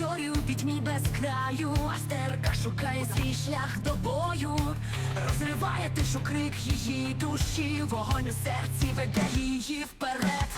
Зорі у пітьмі без краю, Астерка шукає свій шлях до бою, розриває тишу крик її душі, вогонь у серці веде її вперед.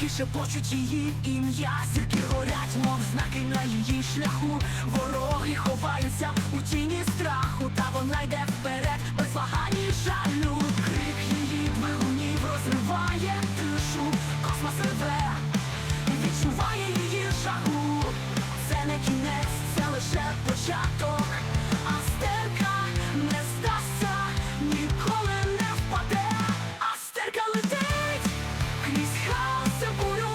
Галактики шепочуть її ім'я, зірки горять, мов знаки на її шляху. Вороги ховаються у тіні страху, та вона йде і бурю,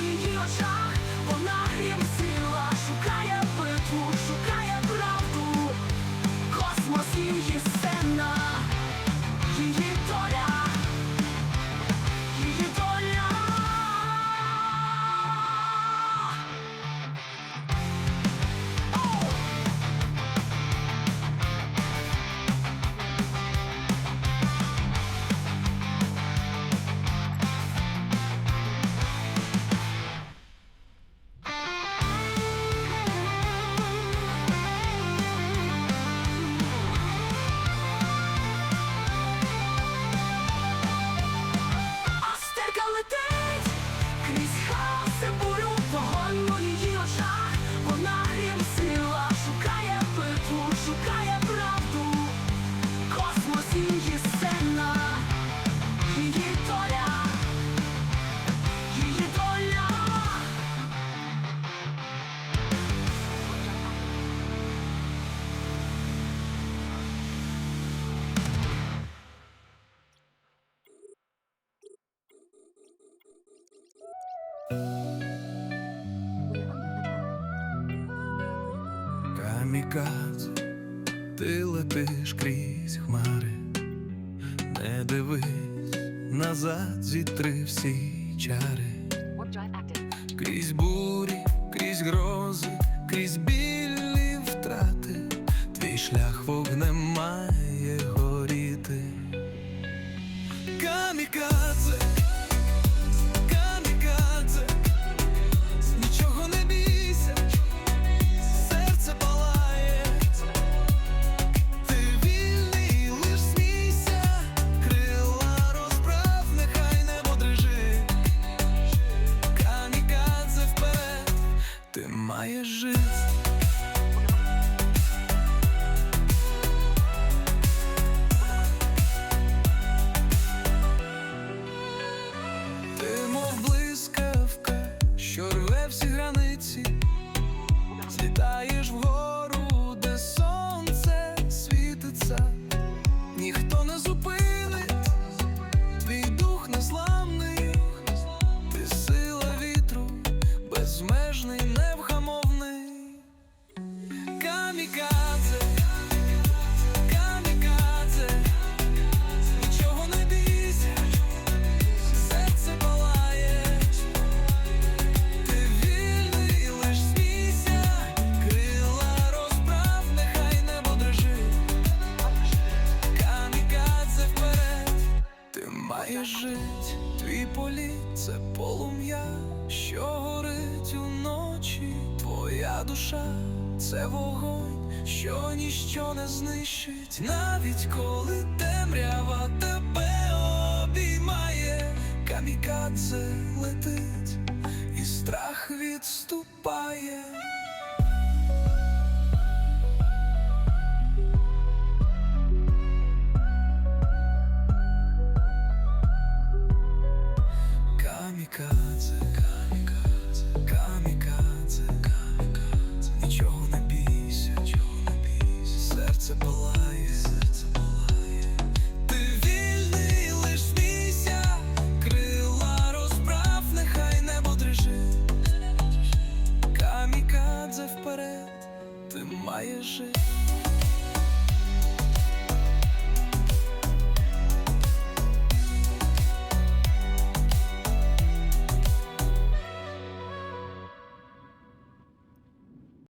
її очах. Вона грім сила, шукає битву, шукає правду. Космос її сцена, її Камікадзе, ти летиш крізь хмари, не дивись назад, зітри всі чари, крізь бурі, крізь грози, крізь білі втрати, твій шлях вогнем має горіти. Камікадзе, злітаєш що горить уночі, твоя душа, це вогонь, що ніщо не знищить, навіть коли темрява тебе обіймає, камікадзе летить, і страх відступає.